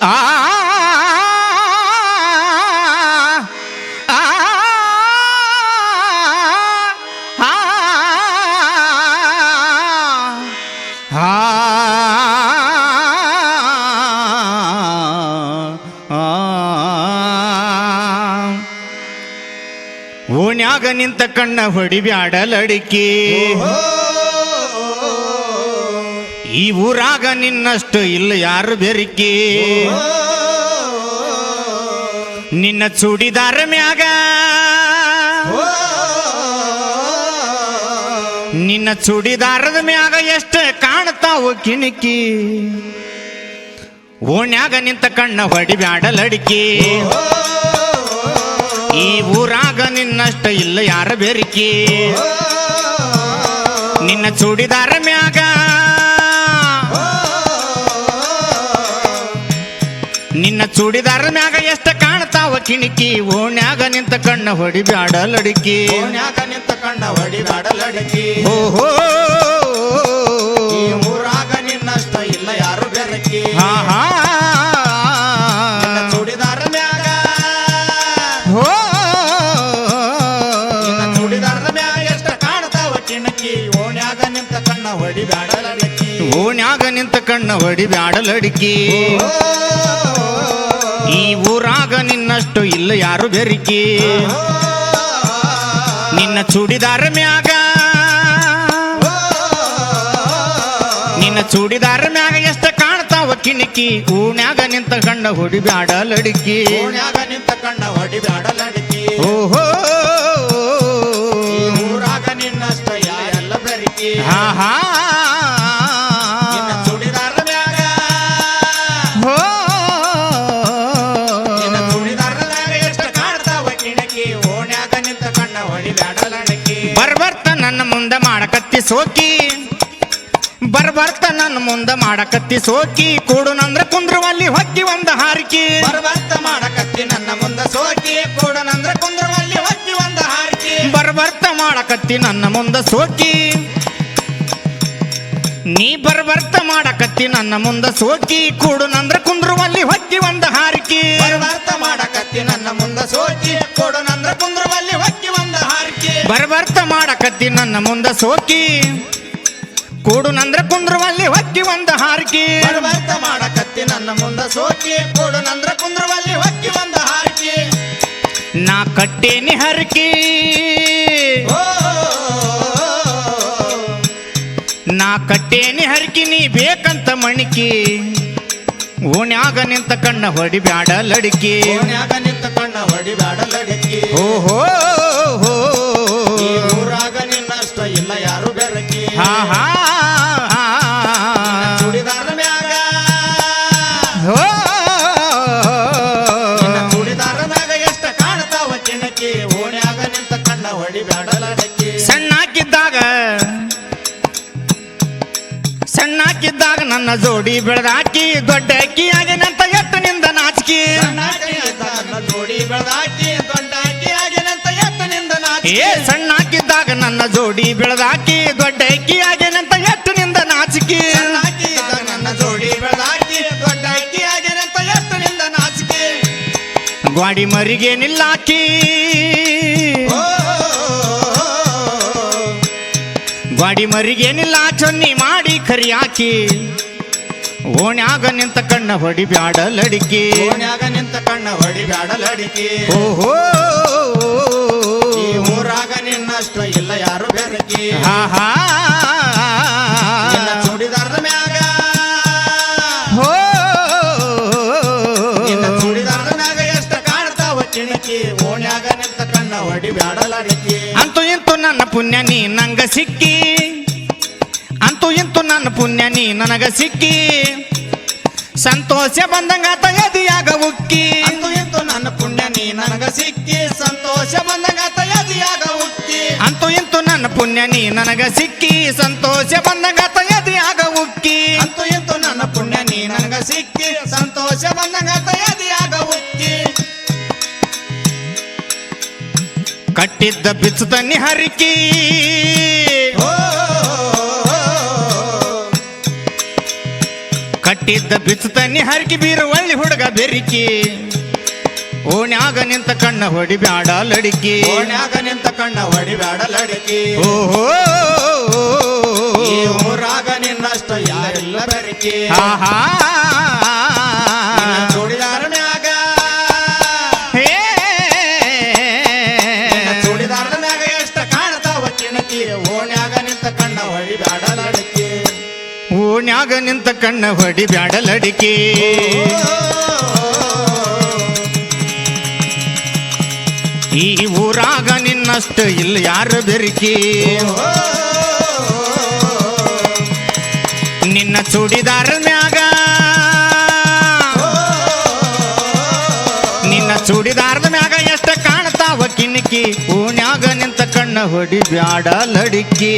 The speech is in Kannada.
ಆ ಆ ಓಣ್ಯಾಗ ನಿಂತ ಕಣ್ಣ ಹೊಡಿಬ್ಯಾಡ ಲಡಿಕೆ ಈ ಊರಾಗ ನಿನ್ನಷ್ಟು ಇಲ್ಲ ಯಾರು ಬೆರಿಕೆ? ನಿನ್ನ ಚೂಡಿದಾರ ಮ್ಯಾಗ? ನಿನ್ನ ಚೂಡಿದಾರದ ಮ್ಯಾಗ ಎಷ್ಟು ಕಾಣ್ತಾವು ಕಿಣಕಿ? ಓಣ್ಯಾಗ ನಿಂತ ಕಣ್ಣ ಲಡಿಕೆ. ಈ ಊರಾಗ ನಿನ್ನಷ್ಟ ಇಲ್ಲ ಯಾರ ಬೆರಿಕೆ? ನಿನ್ನ ಚೂಡಿದಾರ ಮ್ಯಾಗ? ನಿನ್ನ ಚೂಡಿದಾರ ಮ್ಯಾಗ ಎಷ್ಟ ಕಾಣ್ತಾವ ಕಿಣಿಕಿ? ಓಣ್ಯಾಗ ನಿಂತ ಕಣ್ಣ ಹೊಡಿಬ್ಯಾಡ ಲಡಿಕಿ ಓಣ್ಯಾಗ ನಿಂತ ಕಣ್ಣ ಹೊಡಿಬ್ಯಾಡ ಬ್ಯಾಡಲಡಿಕಿ. ಓಹೋ. ಈ ಊರಾಗ ನಿನ್ನಷ್ಟ ಇಲ್ಲ ಯಾರು ಬೆರಕಿ. ಹಾ ಹಾ. ಚೂಡಿದಾರ ಮ್ಯಾಗ. ಹೋ. ನಿನ್ನ ಮ್ಯಾಗ ಎಷ್ಟ ಕಾಣ್ತಾವ ಕಿಣಕಿ? ಓಣ್ಯಾಗ ನಿಂತ ಕಣ್ಣ ಹೊಡಿಬ್ಯಾಡ ಲಡಕಿ ಓಣ್ಯಾಗ ನಿಂತ ಕಣ್ಣ ಹೊಡಿಬ್ಯಾಡ ಲಡಿಕಿ ಈ ಊರಾಗ ನಿನ್ನಷ್ಟು ಇಲ್ಲ ಯಾರು ಬೆರಿಕಿ ನಿನ್ನ ಚೂಡಿದಾರ ಮ್ಯಾಗ ನಿನ್ನ ಚೂಡಿದಾರ ಮ್ಯಾಗ ಎಷ್ಟ ಕಾಣ್ತಾವ ಕಿಣಿಕಿ. ಓಣ್ಯಾಗ ನಿಂತ ಕಣ್ಣ ಹೊಡಿಬ್ಯಾಡ ಲಡಿಕಿ. ನಿಂತ ಕಂಡ ಹೊಡಿಬ್ಯಾಡ ಲಡಕಿ. ಓಹೋ. ಊರಾಗ ನಿನ್ನಷ್ಟ ಯಾರೆಲ್ಲ ಬೆರಕಿ ಹಾ ಹಾ. ಮುಂದೆ ಮಾಡಕತ್ತಿ ಸೋಕಿ. ಬರ್ಬರ್ತ ನನ್ನ ಮುಂದೆ ಮಾಡಕತ್ತಿ ಸೋಕಿ. ಕೂಡು ನಂದ್ರ ಕುಂದ್ರುವಲ್ಲಿ ಹೊಕ್ಕಿ ಒಂದ ಹಾರಿಕೆ. ಬರ್ಬರ್ತ ಮಾಡಕತ್ತಿ ನನ್ನ ಮುಂದ ಸೋಕಿ. ಕೂಡನಂದ್ರ ಕುಂದ್ರವಲ್ಲಿ ಹೊಕ್ಕಿ ಒಂದ ಹಾರಿಕೆ. ಬರ್ಬರ್ತ ಮಾಡಕತ್ತಿ ನನ್ನ ಮುಂದೆ ಸೋಕಿ. ನೀ ಬರ್ಬರ್ತ ಮಾಡಕತ್ತಿ ನನ್ನ ಮುಂದೆ ಸೋಕಿ. ಕೂಡು ನಂದ್ರ ಕುಂದ್ರುವಲ್ಲಿ ಹೊಕ್ಕಿ ಒಂದ ಹಾರಿಕೆ. ಬರ್ಬರ್ತ ಮಾಡಕತ್ತಿ ನನ್ನ ಮುಂದ ಸೋಕಿ. ನನ್ನ ಮುಂದ ಸೋಕಿ. ಕೂಡು ನಂದ್ರ ಕುಂದ್ರವಲ್ಲಿ ಹೊಕ್ಕಿ ಒಂದ ಹಾರಕಿ. ಬರಬರ್ತ ಮಾಡಕತ್ತಿ ನನ್ನ ಮುಂದ ಸೋಕಿ. ಕೂಡು ನಂದ್ರ ಕುಂದ್ರವಲ್ಲಿ ಹೊಕ್ಕಿ ಒಂದ ಹಾರಿಕೆ. ನಾ ಕಟ್ಟೇನಿ ಹರಕಿ. ಓ ನಾ ಕಟ್ಟೇನಿ ಹರಕಿ ನೀ ಬೇಕಂತ ಮಣಿಕಿ. ಓಣ್ಯಾಗ ನಿಂತ ಕಣ್ಣ ಹೊಡಿಬ್ಯಾಡ ಲಡಿಕಿ. ಓಣ್ಯಾಗ ನಿಂತ ಕಣ್ಣ ಹೊಡಿಬ್ಯಾಡ ಲಡಕಿ. ಓಹೋ ನನ್ನ ಜೋಡಿ ಬೆಳೆದಾಕಿ ದೊಡ್ಡ ಅಕ್ಕಿ ಆಗಿನಂತ ಎತ್ತು ನಿಂದ ನಾಚಿಕೆ. ನನ್ನ ಜೋಡಿ ಬೆಳ್ದಾಕಿ ದೊಡ್ಡಾಕಿ ಎತ್ತ ನಿಂದ ನಾಚಿಕೆ. ಏ ಸಣ್ಣಾಕಿದ್ದಾಗ ನನ್ನ ಜೋಡಿ ಬೆಳೆದಾಕಿ ದೊಡ್ಡ ಅಕ್ಕಿ ಆಗಿನಂತ ಎತ್ತು ನಿಂದ ನಾಚಿಕೆ ನನ್ನ ಜೋಡಿ ಬೆಳ್ದಾಕಿ ಅಕ್ಕಿ ಆಗಿನಂತ ಎತ್ತನಿಂದ ನಾಚಿಕೆ. ಗ್ವಾಡಿ ಮರಿಗೆ ನಿಲ್ಲಾಕಿ. ಓ ಗ್ವಾಡಿ ಮರಿಗೆ ನಿಲ್ಲಾ ಚೊನ್ನಿ ಮಾಡಿ ಕರಿಯಾಕಿ. ಓಣ್ಯಾಗ ನಿಂತ ಕಣ್ಣ ಹೊಡಿ ಬ್ಯಾಡಲಡಿಕೆ ಓಣ್ಯಾಗ ನಿಂತ ಕಣ್ಣ ಹೊಡಿಬ್ಯಾಡ ಬ್ಯಾಡಲಡಿಕೆ ಓಹೋ. ಈ ಊರಾಗ ನಿನ್ನಷ್ಟ ಇಲ್ಲ ಯಾರು ಬೆರಕಿ. ಹಾ ಹಾ. ಚೂಡಿದಾರದ ಮ್ಯಾಗ. ಹೋ. ನಿನ್ನ ಚೂಡಿದಾರದ ಮ್ಯಾಗ ಎಷ್ಟ ಕಾಣ್ತಾವ ಕಿಣಕಿ. ಓಣ್ಯಾಗ ನಿಂತ ಕಣ್ಣ ಹೊಡಿಬ್ಯಾಡ ಲಡಿಕಿ ಅಂತೂ ಇಂತೂ ನನ್ನ ಪುಣ್ಯ ನೀ ನಂಗ ಸಿಕ್ಕಿ. ನನ್ನ ಪುಣ್ಯ ನೀ ನನಗ ಸಿಕ್ಕಿ. ಸಂತೋಷ ಬಂದಂಗ ತಯದಿಯಾಗ ಉಕ್ಕಿ. ಅಂತೂ ಇಂತು ನನ್ನ ಪುಣ್ಯ ನೀ ನನಗ ಸಿಕ್ಕಿ. ಸಂತೋಷ ಬಂದಂಗ ತಯದಿಯಾಗ ಉಕ್ಕಿ. ಅಂತೂ ಇಂತು ನನ್ನ ಪುಣ್ಯ ನೀ ನನಗ ಸಿಕ್ಕಿ. ಸಂತೋಷ ಬಂದಂಗ ತಯದಿಯಾಗ ಉಕ್ಕಿ. ಅಂತೂ ಇಂತು ನನ್ನ ಪುಣ್ಯ ನೀ ನನಗ ಸಿಕ್ಕಿ. ಸಂತೋಷ ಬಂದಂಗ ತಯದಿಯಾಗ ಉಕ್ಕಿ. ಕಟ್ಟಿದ್ದ ಬಿಚ್ಚುತನ್ನಿ ಹರಿಕಿ. ಓ ಬಿತ್ತು ಬಿಚ್ಚತನ್ನಿ ಹರಕಿ ಬೀರ ಒಳ್ಳಿ ಹುಡುಗ ಬೆರಿಕಿ. ಓಣ್ಯಾಗ ನಿಂತ ಕಣ್ಣ ಹೊಡಿ ಬ್ಯಾಡ ಲಡಿಕಿ. ಓಣ್ಯಾಗ ನಿಂತ ಕಣ್ಣ ಹೊಡಿಬ್ಯಾಡ ಲಡಕಿ. ಓಹೋ. ಊರಾಗ ನಿನ್ನಷ್ಟ ಯಾರಿಲ್ಲ ಬೆರಿಕಿ. ಆಹಾ ಓಣ್ಯಾಗ ನಿಂತ ಕಣ್ಣ ಹೊಡಿ ಬ್ಯಾಡಲಡಿಕೆ. ಈ ಊರಾಗ ನಿನ್ನಷ್ಟು ಇಲ್ಲ ಯಾರು ಬೆರಿಕೆ? ನಿನ್ನ ಚೂಡಿದಾರ ಮ್ಯಾಗ ನಿನ್ನ ಚೂಡಿದಾರದ ಮ್ಯಾಗ ಎಷ್ಟ ಕಾಣ್ತಾವ ಕಿಣಕಿ? ಓಣ್ಯಾಗ ನಿಂತ ಕಣ್ಣ ಹೊಡಿ ಬ್ಯಾಡ ಲಡಿಕಿ